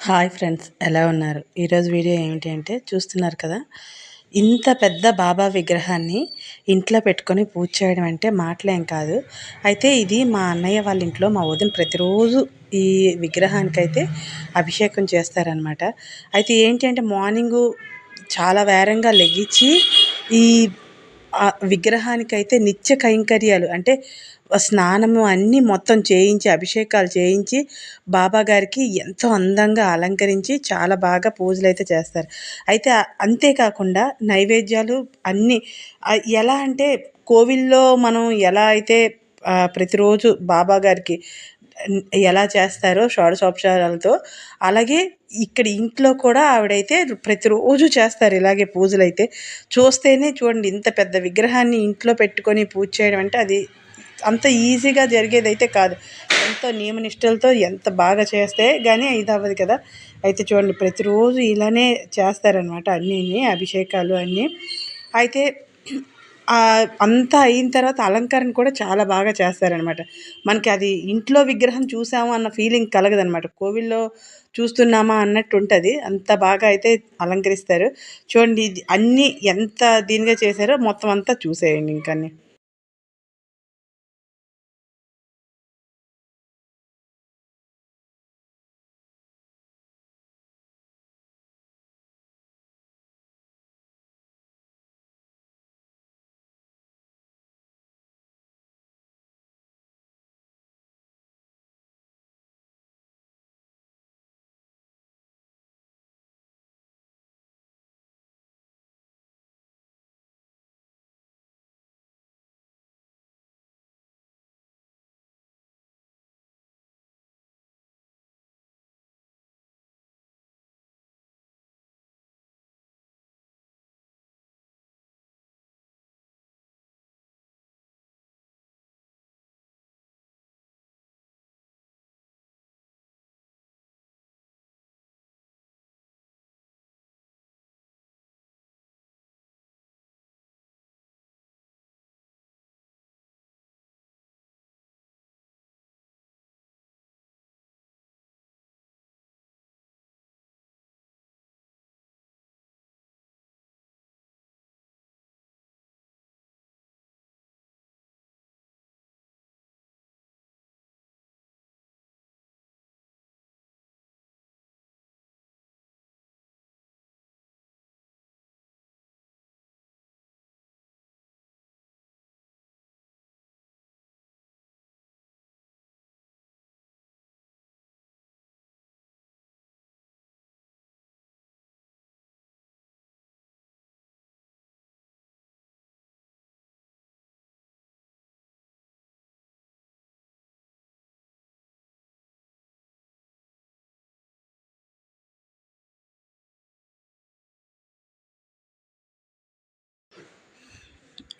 Hi friends ఎలా ఉన్నారు? ఈరోజు వీడియో ఏమిటి అంటే చూస్తున్నారు కదా ఇంత పెద్ద బాబా విగ్రహాన్ని ఇంట్లో పెట్టుకొని పూజ చేయడం అంటే మాటలేం కాదు. అయితే ఇది మా అన్నయ్య వాళ్ళ ఇంట్లో మా వదిన ప్రతిరోజు ఈ విగ్రహానికైతే అభిషేకం చేస్తారనమాట అయితే ఏంటి అంటే మార్నింగు చాలా వేరంగా లెగించి ఈ విగ్రహానికైతే నిత్య కైంకర్యాలు. అంటే స్నానము అన్నీ మొత్తం చేయించి అభిషేకాలు చేయించి బాబా గారికి ఎంతో అందంగా అలంకరించి చాలా బాగా పూజలు అయితే చేస్తారు. అయితే అంతేకాకుండా నైవేద్యాలు అన్నీ ఎలా అంటే కోవిల్లో మనం ఎలా అయితే ప్రతిరోజు బాబా గారికి ఎలా చేస్తారో షోడశోపచారాలతో. అలాగే ఇక్కడ ఇంట్లో కూడా ఆవిడైతే ప్రతిరోజు చేస్తారు ఇలాగే పూజలు అయితే చూస్తేనే చూడండి ఇంత పెద్ద విగ్రహాన్ని ఇంట్లో పెట్టుకొని పూజ చేయడం అంటే అది అంత ఈజీగా జరిగేది అయితే కాదు. ఎంతో నియమనిష్టలతో ఎంత బాగా చేస్తే కానీ ఇది అవ్వదు కదా. అయితే చూడండి ప్రతిరోజు ఇలానే చేస్తారనమాట అన్నీ అభిషేకాలు అన్నీ. అయితే అంతా అయిన తర్వాత అలంకరణ కూడా చాలా బాగా చేస్తారనమాట. మనకి అది ఇంట్లో విగ్రహం చూసాము అన్న ఫీలింగ్ కలగదనమాట. కోవిల్లో చూస్తున్నామా అన్నట్టు ఉంటుంది. అంత బాగా అయితే అలంకరిస్తారు. చూడండి ఇది అన్నీ ఎంత దీనిగా చేశారో మొత్తం అంతా చూసేయండి ఇంకన్నీ.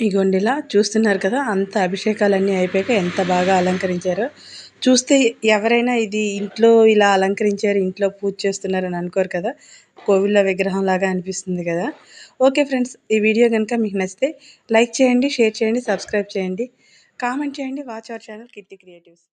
ఇగోండిలా చూస్తున్నారు కదా అంత అభిషేకాలన్నీ అయిపోయాక ఎంత బాగా అలంకరించారో. చూస్తే ఎవరైనా ఇది ఇంట్లో ఇలా అలంకరించారు ఇంట్లో పూజ చేస్తున్నారని అనుకోరు కదా కోవిల్లో విగ్రహం లాగా అనిపిస్తుంది కదా. ఓకే ఫ్రెండ్స్ ఈ వీడియో కనుక మీకు నచ్చితే లైక్ చేయండి షేర్ చేయండి సబ్స్క్రైబ్ చేయండి కామెంట్ చేయండి watch our channel Kitty creatives.